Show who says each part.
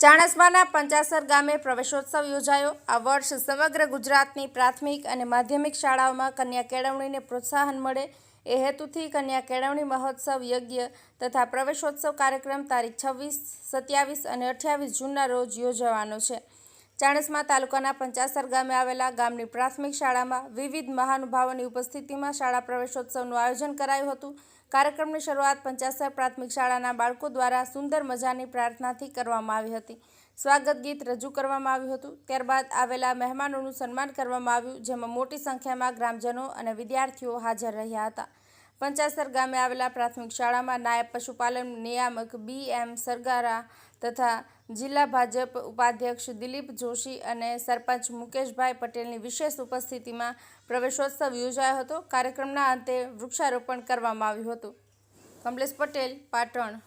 Speaker 1: ચાણસ્માના પંચાસર ગામે પ્રવેશોત્સવ યોજાયો. આ વર્ષ સમગ્ર ગુજરાતની પ્રાથમિક અને માધ્યમિક શાળાઓમાં કન્યા કેળવણીને પ્રોત્સાહન મળે. એ હેતુથી કન્યા કેળવણી મહોત્સવ યજ્ઞ તથા પ્રવેશોત્સવ કાર્યક્રમ તારીખ છવ્વીસ, સત્યાવીસ અને અઠ્યાવીસ જૂનના રોજ યોજવાનો છે. ચાણસ્મા તાલુકાના પંચાસર ગામે આવેલા ગામની પ્રાથમિક શાળામાં વિવિધ મહાનુભાવોની ઉપસ્થિતિમાં શાળા પ્રવેશોત્સવનું આયોજન કરાયું હતું. કાર્યક્રમની શરૂઆત પંચાસર પ્રાથમિક શાળાના બાળકો દ્વારા સુંદર મજાની પ્રાર્થનાથી કરવામાં આવી હતી. સ્વાગત ગીત રજૂ કરવામાં આવ્યું હતું. ત્યારબાદ આવેલા મહેમાનોનું સન્માન કરવામાં આવ્યું, જેમાં મોટી સંખ્યામાં ગ્રામજનો અને વિદ્યાર્થીઓ હાજર રહ્યા હતા. પંચાસર ગામે આવેલા પ્રાથમિક શાળામાં નાયબ પશુપાલન નિયામક બી એમ સરગારા તથા જિલ્લા ભાજપ ઉપાધ્યક્ષ દિલીપ જોશી અને સરપંચ મુકેશભાઈ પટેલની વિશેષ ઉપસ્થિતિમાં પ્રવેશોત્સવ યોજાયો હતો. કાર્યક્રમના અંતે વૃક્ષારોપણ કરવામાં આવ્યું હતું. કમલેશ પટેલ, પાટણ.